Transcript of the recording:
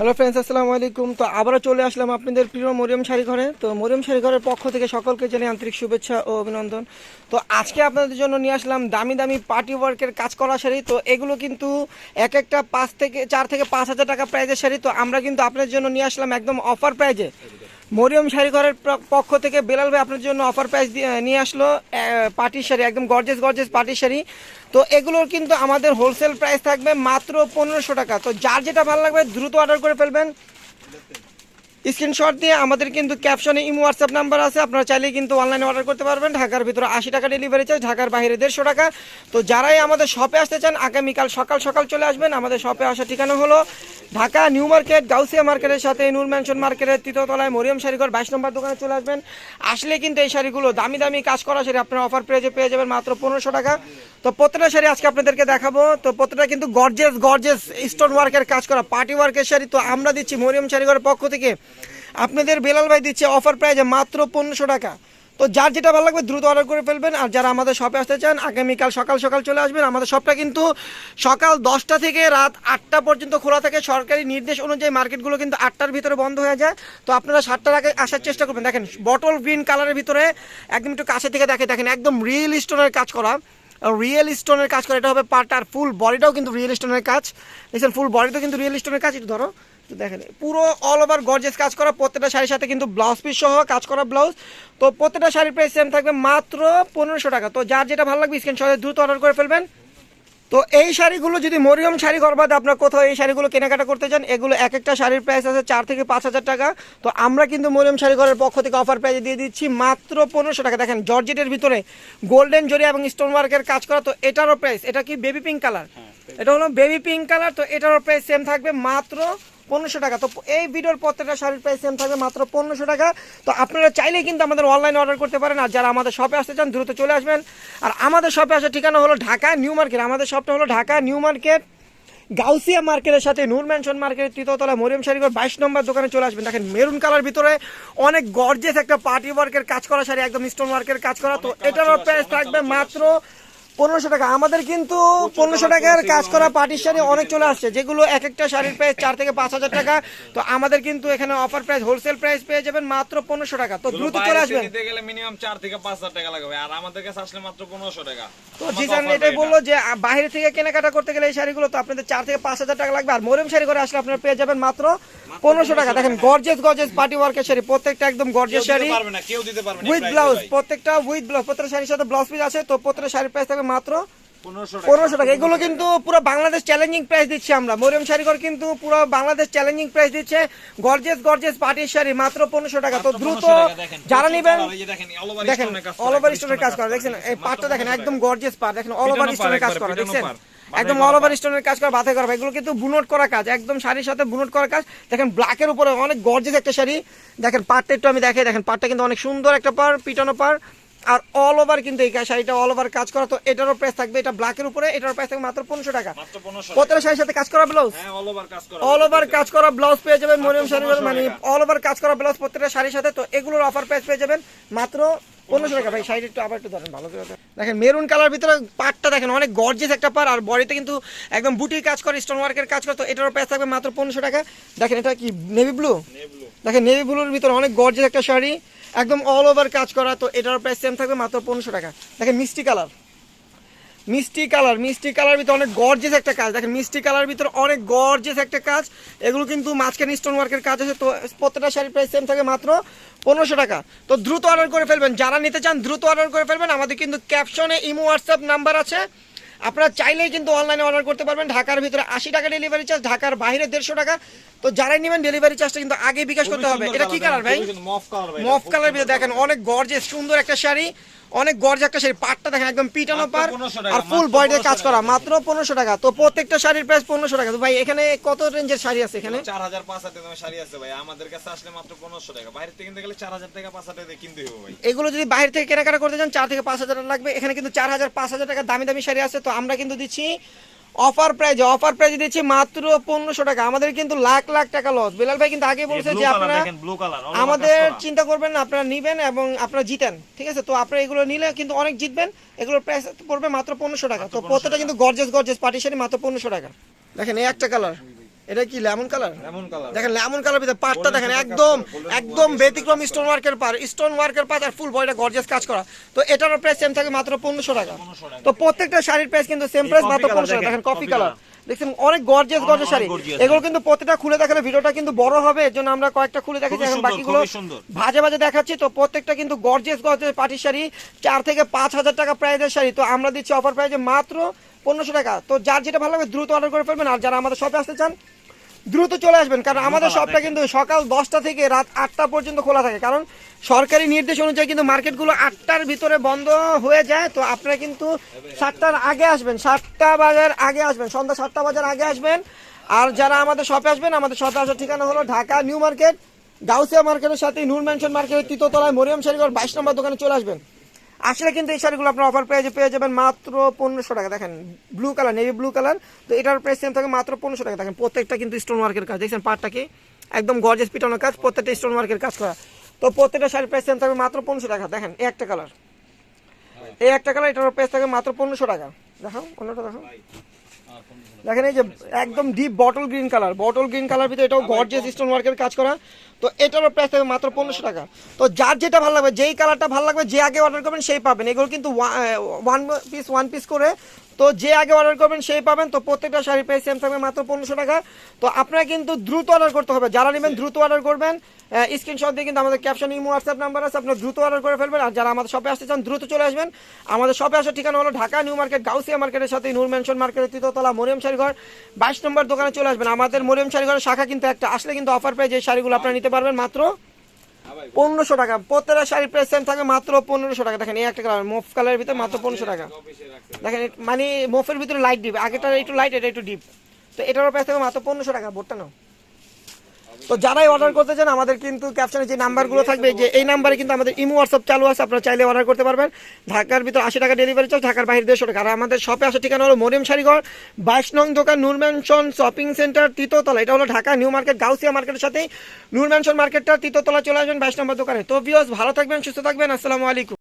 Hello friends আসসালামু আলাইকুম। তো আবারও চলে আসলাম আপনাদের প্রিয় মরিয়ম শাড়ি ঘরে। তো মরিয়ম শাড়ি ঘরের পক্ষ থেকে সকলকে জানাই আন্তরিক শুভেচ্ছা ও অভিনন্দন। তো আজকে আপনাদের জন্য নিয়ে আসলাম দামি দামি পার্টি ওয়ার্কের কাজ করা শাড়ি। তো এগুলো কিন্তু এক একটা পাঁচ থেকে চার থেকে পাঁচ হাজার টাকা প্রাইজের শাড়ি। তো আমরা কিন্তু আপনাদের জন্য নিয়ে আসলাম একদম অফার প্রাইজে মরিয়ম শাড়ি ঘরের পক্ষ থেকে বেলাল ভাই আপনার জন্য অফার প্রাইস নিয়ে আসলো পাটির শাড়ি, একদম গর্জেস গর্জেস পাটির শাড়ি। তো এগুলোর কিন্তু আমাদের হোলসেল প্রাইস থাকবে মাত্র পনেরোশো টাকা। তো যার যেটা ভালো লাগবে দ্রুত অর্ডার করে ফেলবেন। স্ক্রিনশট দিয়ে আমাদের কিন্তু ক্যাপশনে ইমো হোয়াটসঅ্যাপ নাম্বার আছে। আপনারা চাইলে কিন্তু অনলাইনে অর্ডার করতে পারবেন। ঢাকার ভিতরে আশি টাকা ডেলিভারি চার্জ ঢাকার বাইরে দেড়শো টাকা। তো যারাই আমাদের শপে আসতে চান, আগামীকাল সকাল সকাল চলে আসবেন। আমাদের শপে আসার ঠিকানা হলো ঢাকা নিউ মার্কেট, গাউসিয়া মার্কেটের সাথে নূর ম্যানশন মার্কেটের তৃতীয়তলায় মরিয়ম শাড়িঘর বাইশ নম্বর দোকানে চলে আসবেন। আসলে কিন্তু এই শাড়িগুলো দামি দামি কাজ করা শাড়ি, আপনারা অফার পেয়ে পেয়ে যাবেন মাত্র পনেরোশো টাকা। তো প্রত্যেকটা শাড়ি আজকে আপনাদেরকে দেখাবো। তো প্রত্যেকটা কিন্তু গর্জেস গর্জেস স্টোন ওয়ার্কের কাজ করা পার্টি ওয়ার্কের শাড়ি। তো আমরা দিচ্ছি মরিয়ম শাড়িঘরের পক্ষ থেকে আপনাদের বেলাল ভাই দিচ্ছে অফার প্রাইজে মাত্র পনেরোশো টাকা। তো যার যেটা ভালো লাগবে দ্রুত অর্ডার করে ফেলবেন, আর যারা আমাদের শপে আসতে চান, আগামীকাল সকাল সকাল চলে আসবেন। আমাদের শপটা কিন্তু সকাল দশটা থেকে রাত আটটা পর্যন্ত খোলা থাকে। সরকারি নির্দেশ অনুযায়ী মার্কেটগুলো কিন্তু আটটার ভিতরে বন্ধ হয়ে যায়। তো আপনারা সাতটার আগে আসার চেষ্টা করবেন। দেখেন বটল গ্রিন কালারের ভিতরে একদম একটু কাছে থেকে দেখে দেখেন, একদম রিয়েল স্টোনের কাজ করা। রিয়েল স্টোনের কাজ করা, এটা হবে পার্ট আর ফুল বডিটাও কিন্তু রিয়েল স্টোনের কাজ। দেখছেন ফুল বডিটাও কিন্তু রিয়েল স্টোনের কাজ। একটু ধরো। দেখেন পুরো অল ওভার গর্জেস কাজ করা প্রত্যেকটা শাড়ির সাথে কিন্তু ব্লাউজ পিস সহ কাজ করা ব্লাউজ তো প্রত্যেকটা শাড়ির প্রাইস সেম থাকবে মাত্র পনেরোশো টাকা। তো যার যেটা ভালো লাগবে স্ক্রিনশটে দ্রুত অর্ডার করে ফেলবেন। তো এই শাড়িগুলো যদি মরিয়ম শাড়ি ঘর বাদে আপনার কোথাও এই শাড়িগুলো কেনাকাটা করতে চান এগুলো এক একটা শাড়ির প্রাইস আছে চার থেকে পাঁচ হাজার টাকা। তো আমরা কিন্তু মরিয়ম শাড়ি ঘরের পক্ষ থেকে অফার প্রাইসে দিয়ে দিচ্ছি মাত্র পনেরোশো টাকা। দেখেন জর্জেটের ভিতরে গোল্ডেন জরি এবং স্টোন ওয়ার্কের কাজ করা তো এটারও প্রাইস এটা কি বেবি পিঙ্ক কালার এটা হলো বেবি পিঙ্ক কালার তো এটারও প্রাইস সেম থাকবে মাত্র পনেরোশো টাকা। তো এই ভিডিওর প্রত্যেকটা শাড়ির প্রাইস সেম থাকবে মাত্র পনেরোশো টাকা। তো আপনারা চাইলেই কিন্তু আমাদের অনলাইনে অর্ডার করতে পারেন। আর যারা আমাদের শপে আসতে চান, দ্রুত চলে আসবেন। আর আমাদের শপে আসার ঠিকানা হলো ঢাকা নিউ মার্কেট। আমাদের শপটা হলো ঢাকা নিউ মার্কেট, গাউসিয়া মার্কেটের সাথে নূর ম্যানশন মার্কেটের তৃতীয়তলা মরিয়ম শাড়িঘর বাইশ নম্বর দোকানে চলে আসবেন। দেখেন মেরুন কালার ভিতরে অনেক গর্জেস একটা পার্টি ওয়ার্কের কাজ করা শাড়ি, একদম স্টোন ওয়ার্কের কাজ করা। তো এটারও প্রাইস থাকবে মাত্র পনেরোশো টাকা। আমাদের কিন্তু পনেরোশো টাকার কাজ করা পার্টির শাড়ি অনেক চলে আসছে। যেগুলো এক একটা শাড়ির প্রাইস চার থেকে পাঁচ হাজার টাকা। তো আমাদের কিন্তু এখানে অফার প্রাইস হোলসেল প্রাইস পেয়ে যাবেন মাত্র পনেরোশো টাকা। তো দ্রুত চলে আসবেন। নিতে গেলে মিনিমাম চার থেকে পাঁচ হাজার টাকা লাগবে। আর আমাদের কাছে আসলে মাত্র পনেরোশো টাকা। তো জিজান এটাই বলল যে বাইরে থেকে কেনাকাটা করতে গেলে এই শাড়িগুলো তো আপনাদের চার থেকে পাঁচ হাজার টাকা লাগবে। আর মরিয়ম শাড়ি করে আসলে আপনারা পেয়ে যাবেন মাত্র পনেরোশো টাকা। দেখেন গর্জেস গর্জেস পার্টি ওয়ার্কের শাড়ি। প্রত্যেকটা একদম গর্জেস শাড়ি। উইথ ব্লাউজ প্রত্যেকটা উইথ ব্লাউজ প্রত্যেকটা শাড়ির সাথে ব্লাউজ পিস আছে। তো প্রত্যেকটা শাড়ির প্রাইস থাকবে মাত্র পনেরোশো টাকা। এগুলো কিন্তু পুরো বাংলাদেশ চ্যালেঞ্জিং প্রাইস দিচ্ছি আমরা। মরিয়ম শাড়িঘর কিন্তু পুরো বাংলাদেশ চ্যালেঞ্জিং প্রাইস দিচ্ছে। গর্জেস গর্জেস পার্টির শাড়ি মাত্র পনেরোশো টাকা। তো দ্রুত যারা নেবেন দেখেন অল ওভার স্টোনের কাজ করা দেখছেন এই পাটটা দেখেন একদম গর্জিয়াস পাট দেখেন অল ওভার স্টোনের কাজ করা দেখছেন? একদম অল ওভার স্টোনের কাজ করা বাধাই করা এগুলো কিন্তু বুনট করা কাজ একদম শাড়ির সাথে বুনট করা কাজ। দেখেন ব্ল্যাকের উপরে অনেক গর্জেস একটা শাড়ি। দেখেন পাটটা একটু আমি দেখাই দেখেন পাটটা কিন্তু অনেক সুন্দর একটা পার পিটানো পার আর অল ওভার কিন্তু এই শাড়িটা অল ওভার কাজ করা তো এটারও প্রাইস থাকবে এটা ব্ল্যাকের উপরে এটার প্রাইস থাকবে মাত্র পনেরোশো টাকা। প্রত্যেকটা শাড়ির সাথে কাজ করা ব্লাউজ হ্যাঁ অল ওভার কাজ করা অল ওভার কাজ করা ব্লাউজ পেয়ে যাবেন মরিয়ম শাড়ির মানে অল ওভার কাজ করা ব্লাউজ প্রত্যেকটা শাড়ির সাথে তো এগুলোর অফার প্রাইস পেয়ে যাবেন মাত্র পনেরোশো টাকা। ভাই শাড়ি একটু আবার একটু ধরেন ভালো করে দেখেন মেরুন কালার ভিতরে পাটটা দেখেন অনেক গর্জেস একটা পার আর বডিতে কিন্তু একদম বুটির কাজ করে স্টোন ওয়ার্কের কাজ করে তো এটারও প্রাইস থাকবে মাত্র পনেরোশো টাকা। দেখেন এটা কি নেভি ব্লু দেখেন নেভি ব্লুর ভিতরে অনেক গর্জেস একটা শাড়ি। একদম অল ওভার কাজ করা, তো এটার প্রাইস সেম থাকবে মাত্র পনেরোশো টাকা। দেখেন মিষ্টি কালার মিষ্টি কালার মিষ্টি কালার ভিতরে অনেক গর্জেস একটা কাজ। দেখেন মিষ্টি কালার ভিতরে অনেক গর্জেস একটা কাজ। এগুলো কিন্তু মাঝখানে স্টোন ওয়ার্কের কাজ আছে, তো প্রত্যেকটা শাড়ির প্রাইস সেম থাকে মাত্র পনেরোশো টাকা। তো দ্রুত অর্ডার করে ফেলবেন। যারা নিতে চান, দ্রুত অর্ডার করে ফেলবেন। আমাদের কিন্তু ক্যাপশনে ইমো হোয়াটসঅ্যাপ নাম্বার আছে। আপনারা চাইলেই কিন্তু অনলাইনে অর্ডার করতে পারবেন। ঢাকার ভিতরে আশি টাকা ডেলিভারি চার্জ ঢাকার বাইরে দেড়শো টাকা। তো যারাই নেবেন ডেলিভারি চার্জটা কিন্তু আগে বিকাশ করতে হবে। এটা কি কালার ভাই? মফ কালার মফ কালার ভিতরে দেখেন অনেক গর্জে সুন্দর একটা শাড়ি। অনেক গর্জ একটা শাড়ি পাটটা দেখেন একদম পিটানো পার আর ফুল বয়ডে বডিতে কাজ করা মাত্র পনেরোশো টাকা। তো প্রত্যেকটা শাড়ির প্রাইস পনেরোশো টাকা। তো ভাই এখানে কত রেঞ্জের শাড়ি আছে এখানে? চার হাজার পাঁচ হাজার শাড়ি আছে ভাই। আমাদের কাছে আসলে মাত্র পনেরোশো টাকা। বাইরে থেকে কিনতে গেলে চার হাজার টাকা পাঁচ হাজার টাকা কিনতে হবে ভাই। এগুলো যদি বাইরে থেকে কেনাকাটা করতে চান চার থেকে পাঁচ হাজার টাকা লাগবে। এখানে কিন্তু চার হাজার পাঁচ হাজার টাকা দামি দামি শাড়ি আছে। তো আমরা কিন্তু দিচ্ছি অফার প্রাইজে অফার প্রাইজে দিচ্ছি মাত্র পনেরোশো টাকা। আমাদের কিন্তু লাখ লাখ টাকা লস বেলাল ভাই কিন্তু আগে বলছে যে আপনারা আমাদের চিন্তা করবেন না আপনারা নিবেন এবং আপনারা জিতেন ঠিক আছে? তো আপনারা এগুলো নিলে কিন্তু অনেক জিতবেন। এগুলোর প্রাইস পড়বে মাত্র পনেরোশো টাকা। তো প্রত্যেকটা কিন্তু গর্জেস গর্জেস পার্টি মাত্র পনেরোশো টাকা। দেখেন এই একটা কালার এটা কি লেমন কালার? দেখেন লেমন কালার ভিতরে পাটটা দেখেন একদম একদম ব্যতিক্রম স্টোন ওয়ার্কের পার স্টোন ওয়ার্কের আর ফুল বডিটা গর্জিয়াস কাজ করা। তো এটারও প্রাইস সেম থাকে মাত্র টাকা। তো প্রত্যেকটা শাড়ির প্রাইস কিন্তু সেম প্রাইস মাত্র টাকা। দেখেন, কফি কালার দেখছেন অনেক গর্জিয়াস অনেক গর্জিয়াস শাড়ি। এগুলো কিন্তু প্রত্যেকটা খুলে দেখালে ভিডিওটা কিন্তু বড় হবে এর জন্য আমরা কয়েকটা খুলে দেখাচ্ছি। এখন বাকিগুলো ভাজে ভাজে দেখাচ্ছি। তো প্রত্যেকটা কিন্তু গর্জিয়াস গর্জিয়াস পাটির শাড়ি চার থেকে পাঁচ হাজার টাকা প্রাইজের শাড়ি। তো আমরা দিচ্ছি অফার প্রাইজে মাত্র পনেরোশো টাকা। তো যার যেটা ভালো লাগবে দ্রুত অর্ডার করে ফেলবেন। আর যারা আমাদের শপে আসতে চান দ্রুত চলে আসবেন কারণ আমাদের শপটা কিন্তু সকাল দশটা থেকে রাত আটটা পর্যন্ত খোলা থাকে কারণ সরকারি নির্দেশ অনুযায়ী কিন্তু মার্কেটগুলো আটটার ভিতরে বন্ধ হয়ে যায় তো আপনারা কিন্তু সাতটার আগে আসবেন সাতটা বাজার আগে আসবেন সন্ধ্যা সাতটা বাজার আগে আসবেন আর যারা আমাদের শপে আসবেন আমাদের শপে আসার ঠিকানা হলো ঢাকা নিউ মার্কেট গাউসিয়া মার্কেটের সাথে নূর ম্যানশন মার্কেটের তৃতীয়তলায় মরিয়ম শাড়িঘর বাইশ নম্বর দোকানে চলে আসবেন। আসলে কিন্তু এই শাড়িগুলো আপনার অফার পেয়ে পেয়ে যাবেন মাত্র পনেরোশো টাকা। দেখেন blue colour navy blue colour তো এটার প্রাইস সেম থাকে মাত্র পনেরোশো টাকা। দেখেন, প্রত্যেকটা কিন্তু স্টোন ওয়ার্কের কাজ। দেখছেন পাটটাকে একদম গর্জেস পিটানোর কাজ, প্রত্যেকটা স্টোন ওয়ার্কের কাজ করা। তো প্রত্যেকটা শাড়ির প্রাইস সেম থাকবে মাত্র পনেরোশো টাকা। দেখেন, এই একটা কালার এই একটা কালার এটার প্রাইস থাকে মাত্র পনেরোশো টাকা। দেখো অন্যটা দেখো দেখেন এই যে একদম deep bottle green colour bottle green colour ভিতরে এটাও গর্জিয়াস স্টোন ওয়ার্কের কাজ করা। তো এটারও প্রাইস থাকবে মাত্র পনেরোশো টাকা। তো যার যেটা ভালো লাগবে যেই কালারটা ভালো লাগবে যে আগে অর্ডার করবেন সেই পাবেন। এগুলো কিন্তু ওয়ান পিস ওয়ান পিস করে তো যে আগে অর্ডার করবেন সেই পাবেন। তো প্রত্যেকটা শাড়ি প্রাইস সেম থাকবে মাত্র পনেরোশো টাকা। তো আপনারা কিন্তু দ্রুত অর্ডার করতে হবে। যারা নেবেন দ্রুত অর্ডার করবেন। স্ক্রিনশট দিয়ে কিন্তু আমাদের ক্যাপশন ইমো হোয়াটসঅ্যাপ নাম্বার আছে। আপনারা দ্রুত অর্ডার করে ফেলবেন। আর যারা আমাদের শপে আসতে চান, দ্রুত চলে আসবেন। আমাদের শপে আসার ঠিকানা হলো ঢাকা নিউ মার্কেট, গাউসিয়া মার্কেটের সাথে নূর ম্যানশন মার্কেটের তৃতীয়তলা, মরিয়ম শাড়িঘর বাইশ নম্বর দোকানে চলে আসবেন। আমাদের মরিয়ম শাড়িঘরের শাখা কিন্তু একটা। আসলে কিন্তু অফার পেয়ে যে শাড়িগুলো আপনারা নিতে পারবেন মাত্র পনেরোশো টাকা। পতেরা শাড়ির প্রাইস সেম থাকে মাত্র পনেরোশো টাকা। দেখেন এই একটা কালার মোফ কালারের ভিতরে মাত্র পনেরোশো টাকা। দেখেন মানে মোফের ভিতরে লাইট ডিপ আগেটা একটু লাইট এটা একটু ডিপ তো এটারও প্রাইস থাকে মাত্র পনেরোশো টাকা, বোর্ডটা নাও। তো যারাই অর্ডার করতে চান, আমাদের কিন্তু ক্যাপশনে যে নাম্বারগুলো থাকবে, যে এই নাম্বারে কিন্তু আমাদের ইমো হোয়াটসঅ্যাপ চালু আছে, আপনারা চাইলে অর্ডার করতে পারবেন। ঢাকার ভিতরে আশি টাকা ডেলিভারি চার্জ ঢাকার বাইরে দেড়শো টাকা। আর আমাদের শপে আসার ঠিকানা হলো মরিয়ম শাড়িঘর, বাইশ নং দোকান, নূর ম্যানশন শপিং সেন্টার তৃতীয়তলা এটা হলো ঢাকা নিউ মার্কেট গাউসিয়া মার্কেটের সাথেই। নূর ম্যানশন মার্কেটটা তৃতীয়তলা চলে আসবেন, বাইশ নম্বর দোকানে। তো ভিওস ভালো থাকবেন, সুস্থ থাকবেন, আসসালামু আলাইকুম।